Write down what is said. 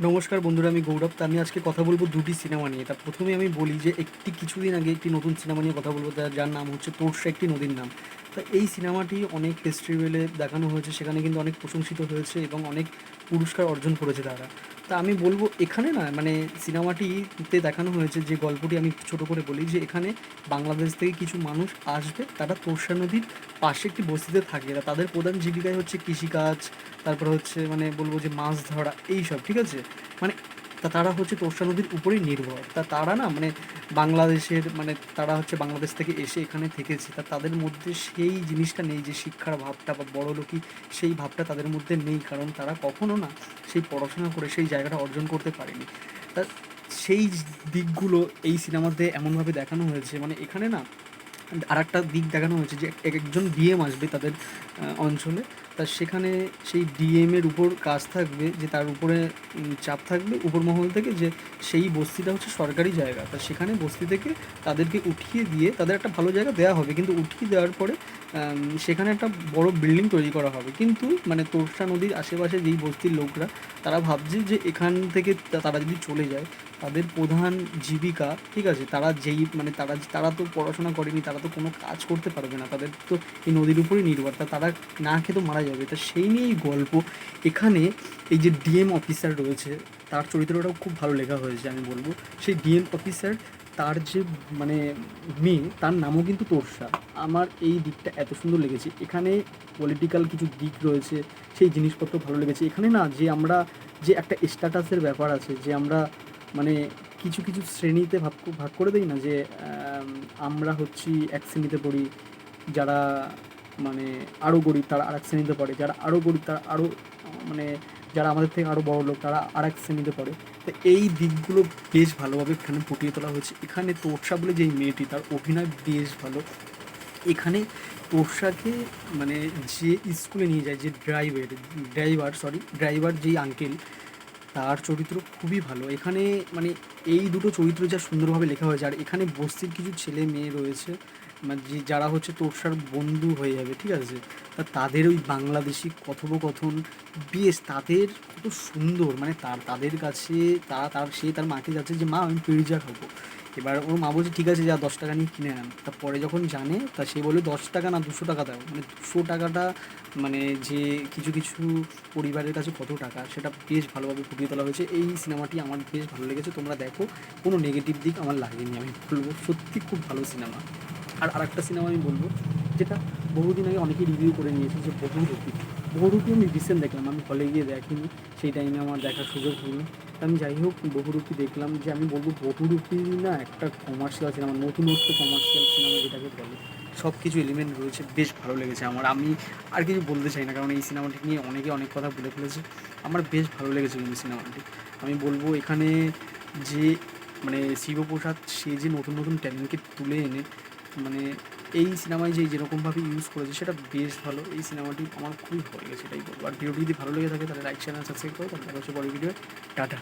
নমস্কার বন্ধুরা, আমি গৌরব। তা আমি আজকে কথা বলব দুটি সিনেমা নিয়ে। তা প্রথমে আমি বলি যে একটি কিছুদিন আগে একটি নতুন সিনেমা নিয়ে কথা বলব, যার নাম হচ্ছে তোরসা, একটি নদীর নাম। তা এই সিনেমাটি অনেক ফেস্টিভ্যালে দেখানো হয়েছে, সেখানে কিন্তু অনেক প্রশংসিত হয়েছে এবং অনেক পুরস্কার অর্জন করেছে তারা। তা আমি বলব এখানে না মানে সিনেমাটিতে দেখানো হয়েছে যে গল্পটি আমি ছোট করে বলি যে এখানে বাংলাদেশ থেকে কিছু মানুষ আসবে, তারা তোরসা নদীর পাশে একটি বস্তিতে থাকে। তাদের প্রধান জীবিকাই হচ্ছে কৃষিকাজ, তারপর হচ্ছে মানে বলব যে মাছ ধরা, এইসব, ঠিক আছে? মানে তা তারা হচ্ছে তোরসা নদীর উপরেই নির্ভর। তা তারা না মানে বাংলাদেশের মানে তারা হচ্ছে বাংলাদেশ থেকে এসে এখানে থেকেছে। তা তাদের মধ্যে সেই জিনিসটা নেই যে শিক্ষার ভাবটা বা বড় লোকই সেই ভাবটা তাদের মধ্যে নেই। কারণ তারা কখনো না সেই পড়াশোনা করে সেই জায়গাটা অর্জন করতে পারেনি। তা সেই দিকগুলো এই সিনেমাতে এমনভাবে দেখানো হয়েছে। মানে এখানে না আর একটা দিক দেখানো হয়েছে যে এক একজন ডিএম আসবে তাদের অঞ্চলে। তা সেখানে সেই ডিএমের উপর কাজ থাকবে, যে তার উপরে চাপ থাকবে উপর মহল থেকে, যে সেই বস্তিটা হচ্ছে সরকারি জায়গা। তা সেখানে বস্তি থেকে তাদেরকে উঠিয়ে দিয়ে তাদের একটা ভালো জায়গা দেওয়া হবে। কিন্তু উঠিয়ে দেওয়ার পরে সেখানে একটা বড় বিল্ডিং তৈরি করা হবে। কিন্তু মানে তোরসা নদীর আশেপাশে যেই বস্তির লোকরা, তারা ভাবছে যে এখান থেকে তারা যদি চলে যায়, তাদের প্রধান জীবিকা, ঠিক আছে, তারা যেই মানে তারা তারা তো পড়াশোনা করেনি, তারা তো কোনো কাজ করতে পারবে না, তাদের তো এই নদীর উপরেই নির্ভর, তা তারা না খেতে মারা যাবে। তা সেই নিয়েই গল্প। এখানে এই যে ডিএম অফিসার রয়েছে, তার চরিত্রটাও খুব ভালো লেখা হয়েছে, আমি বলব। সেই ডিএম অফিসার তার যে মানে মেয়ে, তার নামও কিন্তু তোরসা। আমার এই দিকটা এত সুন্দর লেগেছে। এখানে পলিটিক্যাল কিছু দিক রয়েছে, সেই জিনিসপত্র ভালো লেগেছে। এখানে না, যে আমরা, যে একটা স্ট্যাটাসের ব্যাপার আছে, যে আমরা মানে কিছু কিছু শ্রেণীতে ভাগ ভাগ করে দিই না, যে আমরা হচ্ছি এক শ্রেণীতে পড়ি, যারা মানে আরও গরিব, তারা আর এক শ্রেণীতে পড়ে, যারা আরও গরিব, তারা আরও মানে যারা আমাদের থেকে আরও বড় লোক, তারা আর এক শ্রেণীতে পড়ে। তো এই দিকগুলো বেশ ভালোভাবে এখানে ফুটিয়ে তোলা হয়েছে। এখানে তোরসা বলে যেই মেয়েটি, তার অভিনয় বেশ ভালো। এখানে তোরসাকে মানে যে স্কুলে নিয়ে যায়, যে ড্রাইভার ড্রাইভার সরি ড্রাইভার যেই আঙ্কেল তার চরিত্র খুবই ভালো। এখানে মানে এই দুটো চরিত্র যা সুন্দরভাবে লেখা হয়েছে, আর এখানে বস্তির কিছু ছেলে মেয়ে রয়েছে। মানে যে যারা হচ্ছে তোরসার বন্ধু হয়ে যাবে, ঠিক আছে? তা তাদের ওই বাংলাদেশি কথোপকথন, বেশ তাদের কত সুন্দর মানে তার, তাদের কাছে তারা তার, সে তার মাকে যাচ্ছে যে, মা, আমি পিৎজা খাব এবার ওর মা বলছে, ঠিক আছে, যা, দশ টাকা নিয়ে কিনে আন। তা পরে যখন জানে, তা সে বলে, দশ টাকা না, দুশো টাকা দাও। মানে দুশো টাকাটা মানে যে কিছু কিছু পরিবারের কাছে কত টাকা, সেটা বেশ ভালোভাবে ফুটিয়ে তোলা হয়েছে। এই সিনেমাটি আমার বেশ ভালো লেগেছে, তোমরা দেখো। কোনো নেগেটিভ দিক আমার লাগেনি, আমি বলব। সত্যি খুব ভালো সিনেমা। আর আরেকটা সিনেমা আমি বলব, যেটা বহুদিন আগে অনেকেই রিভিউ করে নিয়েছে যে বহুরূপী। বহুরূপী আমি রিসেন্ট দেখলাম, আমি হলে গিয়ে দেখিনি, সেই টাইমে আমার দেখার সুযোগ তা আমি যাই হোক, বহুরূপী দেখলাম, যে আমি বলব বহুরূপী না একটা কমার্শিয়াল সিনেমা নতুনত্ব কমার্শিয়াল সিনেমা যেটাকে বলে সব কিছু এলিমেন্ট রয়েছে, বেশ ভালো লেগেছে আমার। আমি আর কিছু বলতে চাই না, কারণ এই সিনেমাটি নিয়ে অনেকে অনেক কথা বলে ফেলেছে। আমার বেশ ভালো লেগেছে কিন্তু সিনেমাটি আমি বলব এখানে যে মানে শিবপ্রসাদ, সে যে নতুন নতুন ট্যালেন্টকে তুলে এনে মানে এই সিনেমায় যে যেরকমভাবে ইউজ করেছে, সেটা বেশ ভালো। এই সিনেমাটি আমার খুবই ভালো লেগেছে, এটাই বলব। আর ভিডিওটি যদি ভালো লেগে থাকে, তাহলে লাইক চ্যানেল সাবস্ক্রাইব করো। তাহলে দেখা হচ্ছে পরের ভিডিও টাটা।